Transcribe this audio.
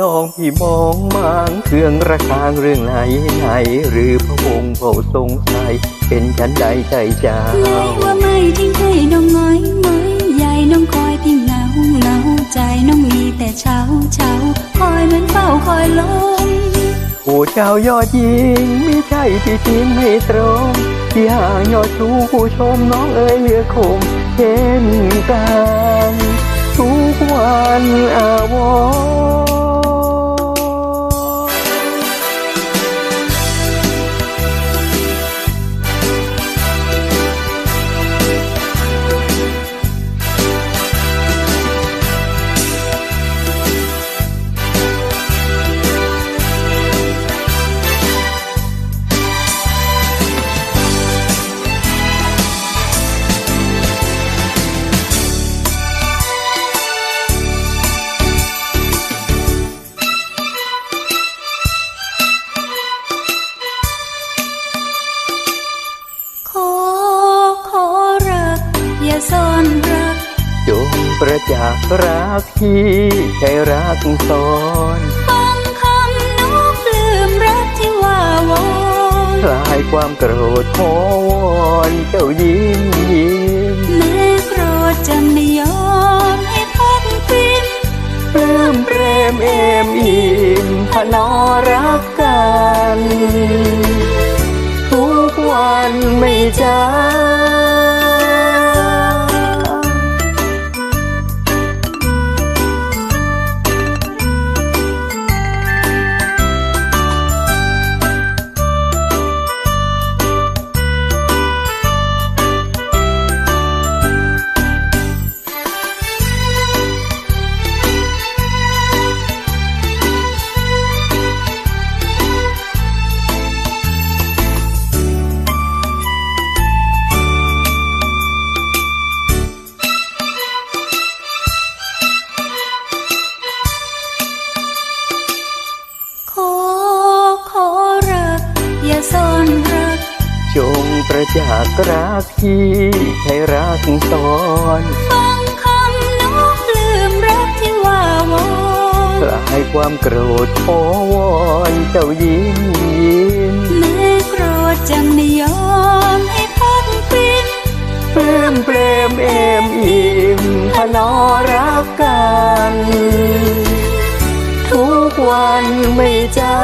น้องพี่มองมางเครื่องระคางเรื่องไหนไหน หรือพระวงศ์เขาสงสัยเป็นฉันใดใจเจ้าไหนว่าไม่ทิ้งให้น้องง้อยง้อยใหญ่น้องคอยพิงเหงาเหงาใจน้องมีแต่เช้าเช้าคอยเหมือนเฝ้าคอยลมผู้เจ้ายอดยิงไม่ใช่ที่ทิ้งให้ตรงที่ห่างยอดชูผู้ชมน้องเอ๋ยเหลือคมเช่นกันทุกวันอาวร ประจักษ์รักที่ใช่รักซ้อนฟังคำนกลืมรักที่ว่าวอนคลายความโกรธขอวอนเจ้ายิ้มยิ้มแม้โกรธจะไม่ยอมให้พักพิมปลื้มเปรมเอมอิ่มพนอรักกันทุกวันไม่จ้าข งประจักษ์รักที่ใช่รักซ้อนฟังคำนกลืมรักที่ว่าวอนคลายความโกรธขอวอนเจ้ายิ้มยิ้มแม้โกรธจะไม่ยอมให้พักพิมปลื้มเปรมเอมอิ่มพนอรักกัน ทุกวันไม่จ้า